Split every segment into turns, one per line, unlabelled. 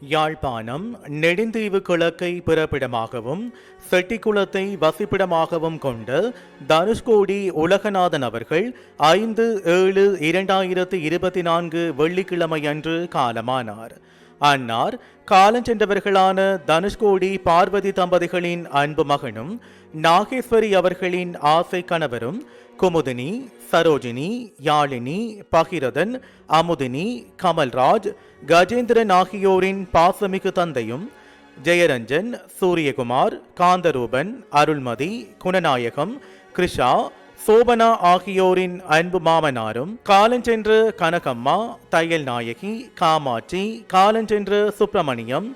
யாழ்ப்பாணம் நெடுந்தீவு கிழக்கை பிறப்பிடமாகவும் செட்டிக்குளத்தை வசிப்பிடமாகவும் கொண்ட தனுஷ்கோடி உலகநாதன் அவர்கள் ஐந்து ஏழு இரண்டாயிரத்து இருபத்தி நான்கு வெள்ளிக்கிழமை அன்று காலமானார். அன்னார் காலஞ்சென்றவர்களான தனுஷ்கோடி பார்வதி தம்பதிகளின் அன்பு மகனும் நாகேஸ்வரி அவர்களின் ஆசை கணவரும் குமுதினி சரோஜினி யாழினி பகிரதன் அமுதினி கமல்ராஜ் கஜேந்திரன் ஆகியோரின் பாசமிகு தந்தையும் ஜெயரஞ்சன் சூரியகுமார் காந்தரூபன் அருள்மதி குணநாயகம் கிருஷா சோபனா ஆகியோரின் அன்பு மாமனாரும் காலஞ்சென்று கனகம்மா தையல் நாயகி காமாட்சி காலஞ்சென்று சுப்பிரமணியம்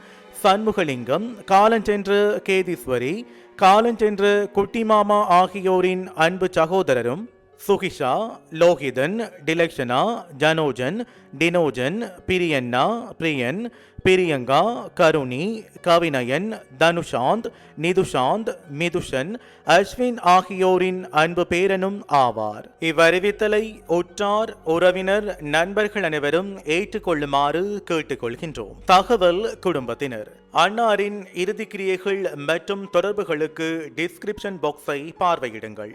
சண்முகலிங்கம் காலஞ்சென்று கேதீஸ்வரி காலஞ்சென்று குட்டிமாமா ஆகியோரின் அன்பு சகோதரரும் சுகிஷா லோகிதன் டிலக்ஷனா ஜனோஜன் டினோஜன் பிரியன்னா பிரியன் பிரியங்கா கருணி கவினயன் தனுஷாந்த் நிதுஷாந்த் மிதுஷன் அஸ்வின் ஆகியோரின் அன்பு பேரனும் ஆவார் இவ்வறிவித்தலை உற்றார் உறவினர் நண்பர்கள் அனைவரும் ஏற்றுக்கொள்ளுமாறு கேட்டுக்கொள்கின்றோம் தகவல் குடும்பத்தினர் அன்னாரின் இறுதிக்கிரியைகள் மற்றும் தொடர்புகளுக்கு டிஸ்கிரிப்ஷன் பாக்ஸை பார்வையிடுங்கள்